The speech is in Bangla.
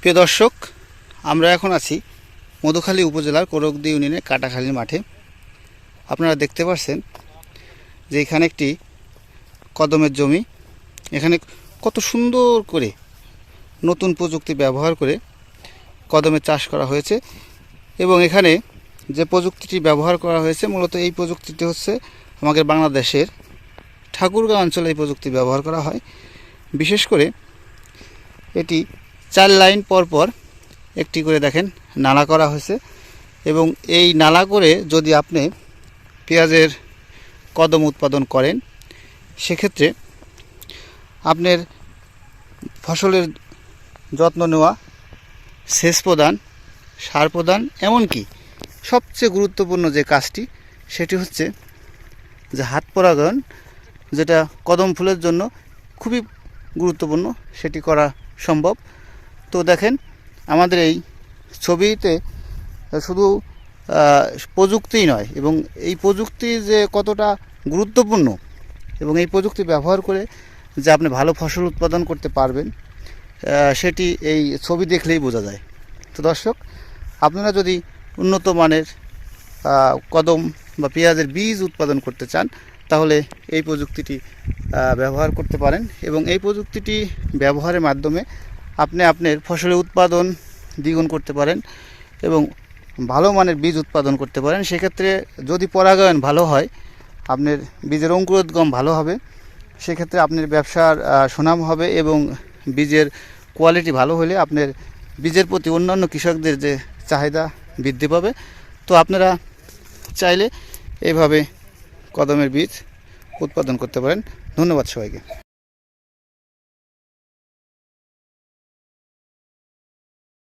প্রিয় দর্শক, আমরা এখন আছি মধুখালী উপজেলার কোরকদি ইউনিয়নের কাটাখালী মাঠে। আপনারা দেখতে পাচ্ছেন যে এখানে একটি কদমের জমি। এখানে কত সুন্দর করে নতুন প্রযুক্তি ব্যবহার করে কদমের চাষ করা হয়েছে এবং এখানে যে প্রযুক্তিটি ব্যবহার করা হয়েছে, মূলত এই প্রযুক্তিটি হচ্ছে আমাদের বাংলাদেশের ঠাকুরগাঁও অঞ্চলে এই প্রযুক্তি ব্যবহার করা হয়। বিশেষ করে এটি চার লাইন পর পর একটি করে দেখেন নালা করা হয়েছে এবং এই নালা করে যদি আপনি পেঁয়াজের কদম উৎপাদন করেন, সেক্ষেত্রে আপনার ফসলের যত্ন নেওয়া, সেচ প্রদান, সার প্রদান, এমনকি সবচেয়ে গুরুত্বপূর্ণ যে কাজটি, সেটি হচ্ছে যে হাত পরাগায়ন, যেটা কদম ফুলের জন্য খুবই গুরুত্বপূর্ণ, সেটি করা সম্ভব। তো দেখেন, আমাদের এই ছবিতে শুধু প্রযুক্তিই নয়, এবং এই প্রযুক্তি যে কতটা গুরুত্বপূর্ণ এবং এই প্রযুক্তি ব্যবহার করে যে আপনি ভালো ফসল উৎপাদন করতে পারবেন সেটি এই ছবি দেখলেই বোঝা যায়। তো দর্শক, আপনারা যদি উন্নত মানের কদম বা পেঁয়াজের বীজ উৎপাদন করতে চান, তাহলে এই প্রযুক্তিটি ব্যবহার করতে পারেন এবং এই প্রযুক্তিটি ব্যবহারের মাধ্যমে আপনি আপনার ফসলের উৎপাদন দ্বিগুণ করতে পারেন এবং ভালো মানের বীজ উৎপাদন করতে পারেন, সেক্ষেত্রে যদি পরাগায়ন ভালো হয়, আপনার বীজের অঙ্কুরোদ্গম ভালো হবে, সেক্ষেত্রে আপনার ব্যবসার সুনাম হবে এবং বীজের কোয়ালিটি ভালো হলে আপনার বীজের প্রতি অন্যান্য কৃষকদের যে চাহিদা বৃদ্ধি পাবে। তো আপনারা চাইলে এভাবে কদমের বীজ উৎপাদন করতে পারেন। ধন্যবাদ সবাইকে।